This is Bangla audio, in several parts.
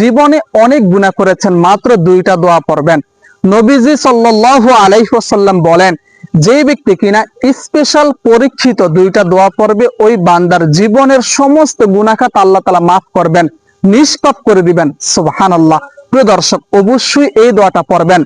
জীবনে অনেক গুণা করেছেন, মাত্র দুইটা দোয়া পড়বেন। নবীজি সাল্লাল্লাহু আলাইহি বলেন, যে ব্যক্তি কিনা স্পেশাল পরীক্ষিত দুইটা দোয়া পড়বে, ওই বান্দার জীবনের সমস্ত গুনাখাত আল্লাহ তাআলা মাফ করবেন, নিষ্পাপ করে দিবেন। সুবহানাল্লাহ। প্রিয় দর্শক, অবশ্যই এই দোয়াটা পড়বেন।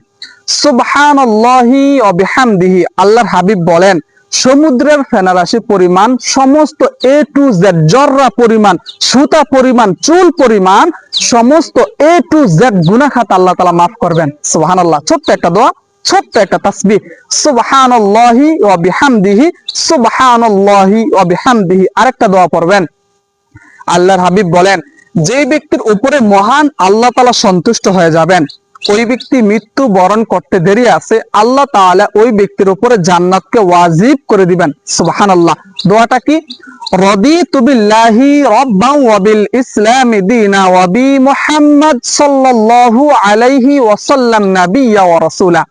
সুবহানাল্লাহি ওয়া বিহামদিহি, আল্লাহর হাবিব বলেন সমুদ্রের ফেনারাশি পরিমাণ, সমস্ত এ টু জেড জর্রা পরিমাণ, সুতা পরিমাণ, চুল পরিমাণ, সমস্ত এ টু জেড গুনাখাত আল্লাহ তালা মাফ করবেন। সুবহানাল্লাহ। ছোট্ট একটা দোয়া, ছোট্ট একটা তাসবি সুবহানাল্লাহি ওয়া বিহামদিহি, সুবহানাল্লাহি ওয়া বিহামদিহি। আরেকটা দোয়া পড়বেন। আল্লাহর হাবিব বলেন, যে ব্যক্তির উপরে মহান আল্লাহ তালা সন্তুষ্ট হয়ে যাবেন ওই ব্যক্তি মৃত্যু বরণ করতে দেরি আছে, আল্লাহ তাআলা ওই ব্যক্তির উপরে জান্নাতকে ওয়াজিব করে দিবেন। সুবহানাল্লাহ। দোয়াটা কি? রদিতু বিল্লাহি ইসলামি মুহাম্মদ সাল্লাল্লাহু আলাইহি ওয়াসাল্লাম নাবিয়্যা ওয়া রাসূলা।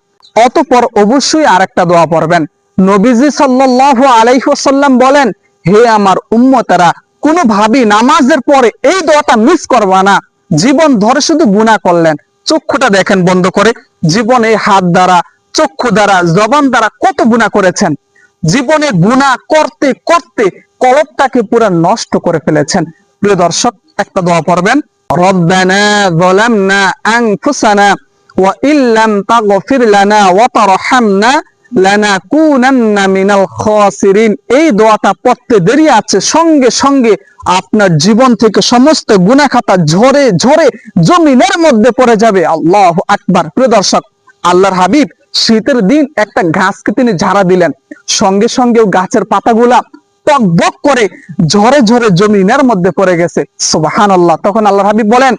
অতঃপর অবশ্যই আরেকটা দোয়া পড়বেন। নবীজি সাল্লাল্লাহু আলাইহি ওয়াসাল্লাম বলেন, হে আমার উম্মতেরা, কোনোভাবেই নামাজের পরে এই দোয়াটা মিস করবা না। জীবন ধরে শুধু গুনাহ করলেন। চক্ষুটা দেখেন বন্ধ করে। জীবনে হাত দ্বারা, চক্ষু দ্বারা, জবান দ্বারা কত গুণা করেছেন? জীবনে গুণা করতে করতে কলপটাকে পুরো নষ্ট করে ফেলেছেন। প্রিয় দর্শক, একটা দোয়া পড়বেন। রব্বানা যালামনা আনফুসানা ওয়া ইল্লাম তাগফির লানা ওয়া তারহামনা এই দোয়াটা পড়তে দেরি আছে। সঙ্গে সঙ্গে আপনার জীবন থেকে সমস্ত গুনাহ খাতা ঝরে ঝরে জমিনের মধ্যে পড়ে যাবে। আল্লাহ আকবার। প্রিয় আল্লাহর হাবিব শীতের দিন একটা ঘাসকে তিনি ঝাড়া দিলেন। সঙ্গে সঙ্গে গাছের পাতাগুলা টকবক করে ঝরে ঝরে জমিনের মধ্যে পড়ে গেছে। সুবাহান আল্লাহ তখন আল্লাহর হাবিব বলেন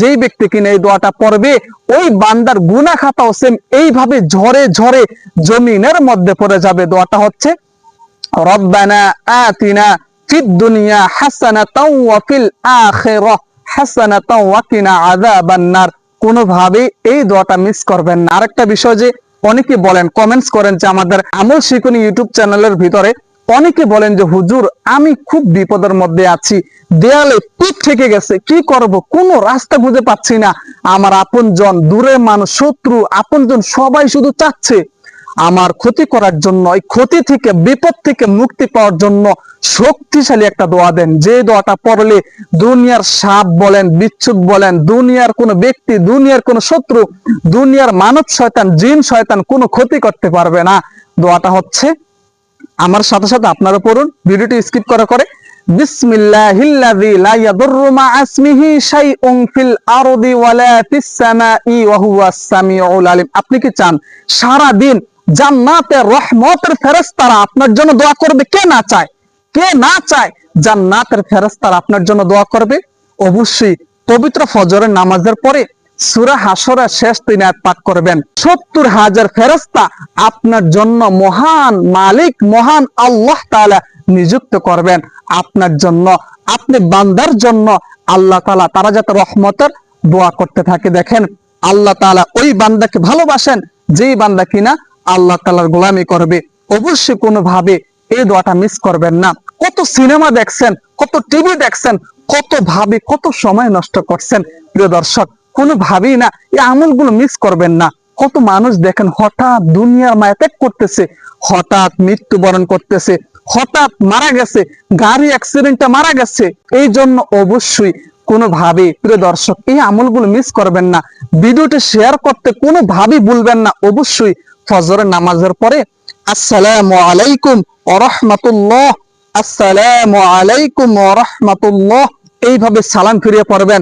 যেই ব্যক্তি কিনা এই দোয়াটা পড়বে, ওই বান্দার গুনা খাতাও সেম এইভাবে ঝরে ঝরে জমিনের মধ্যে পড়ে যাবে। দোয়াটা হচ্ছে, রব্বানা আতিনা মিস করবেন না। বিষয় যে অনেকে বলেন করেন যে আমাদের আমল শিখুনি ইউটিউব চ্যানেলের ভিতরে অনেকে বলেন যে, হুজুর, আমি খুব বিপদের মধ্যে আছি। দেয়ালে পিঠ থেকে গেছে। কি করব? কোনো রাস্তা খুঁজে পাচ্ছি না। আমার আপনজন, দূরের মানুষ, শত্রু, আপনজন সবাই শুধু চাচ্ছে আমার ক্ষতি করার জন্য, এই ক্ষতি থেকে, বিপদ থেকে মুক্তি পাওয়ার জন্য শক্তিশালী একটা দোয়া দেন। যে দোয়াটা পড়লে দুনিয়ার সাপ বলেন, বিচ্ছুক বলেন, দুনিয়ার কোনো ব্যক্তি, দুনিয়ার কোনো শত্রু, দুনিয়ার মানব শয়তান, জিন শয়তান কোনো ক্ষতি করতে পারবে না। দোয়াটা হচ্ছে আমার সাথে সাথে আপনারা পড়ুন, ভিডিওটি স্কিপ করা করে আপনি কি চান সারা দিন জান্নাতের রহমতের ফেরেশতারা আপনার জন্য দোয়া করবে? কে না চায়? কে না চায় জান্নাতের ফেরেশতারা আপনার জন্য দোয়া করবে? অবশ্যই পবিত্র ফজরের নামাজের পরে সুরা হাসরের শেষ তিন আয়াত পাঠ করবেন। সত্তর হাজার ফেরেস্তা আপনার জন্য মহান মালিক, মহান আল্লাহ তাআলা নিযুক্ত করবেন। আপনার জন্য, আপনি বান্দার জন্য আল্লাহ তাআলা তারা যাতে রহমতের দোয়া করতে থাকে। দেখেন, আল্লাহ তাআলা ওই বান্দাকে ভালোবাসেন, যেই বান্দা কিনা আল্লাহ তাআলার গোলামি করবে। অবশ্যই কোনোভাবে এই দোয়াটা মিস করবেন না। কত সিনেমা দেখছেন, কত টিভি দেখছেন, কত ভাবে কত সময় নষ্ট করছেন। প্রিয় দর্শক কোনো ভাবেই না, এই আমলগুলো মিস করবেন না। কত মানুষ দেখেন হঠাৎ দুনিয়ার মায়া ত্যাগ করতেছে, হঠাৎ মৃত্যুবরণ করতেছে, হঠাৎ মারা গেছে, গাড়ি অ্যাক্সিডেন্টে মারা গেছে। এই জন্য অবশ্যই কোনোভাবে প্রিয় দর্শক, এই আমলগুলো মিস করবেন না। ভিডিওটি শেয়ার করতে কোনোভাবেই ভুলবেন না। অবশ্যই ফজরের নামাজের পরে, আসসালামু আলাইকুম ওয়া রাহমাতুল্লাহ, আসসালামু আলাইকুম ওয়া রাহমাতুল্লাহ। এইভাবে সালাম ফিরিয়ে পড়বেন।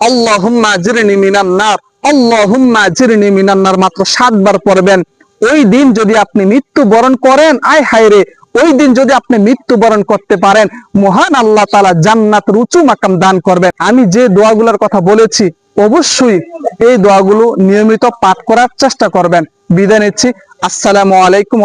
আল্লাহুম্মা জিরনি মিনান নার, আল্লাহুম্মা জিরনি মিনান নার, মাত্র সাতবার পড়বেন। ওই দিন যদি আপনি মৃত্যু বরণ করেন, আয় হায় রে, ওই দিন যদি আপনি মৃত্যু বরণ করতে পারেন, মহান আল্লাহ তাআলা জান্নাতের উঁচু মাকাম দান করবেন। আমি যে দোয়াগুলোর কথা বলেছি, অবশ্যই এই দোয়াগুলো নিয়মিত পাঠ করার চেষ্টা করবেন। বিদায় নিচ্ছি। আসসালামু আলাইকুম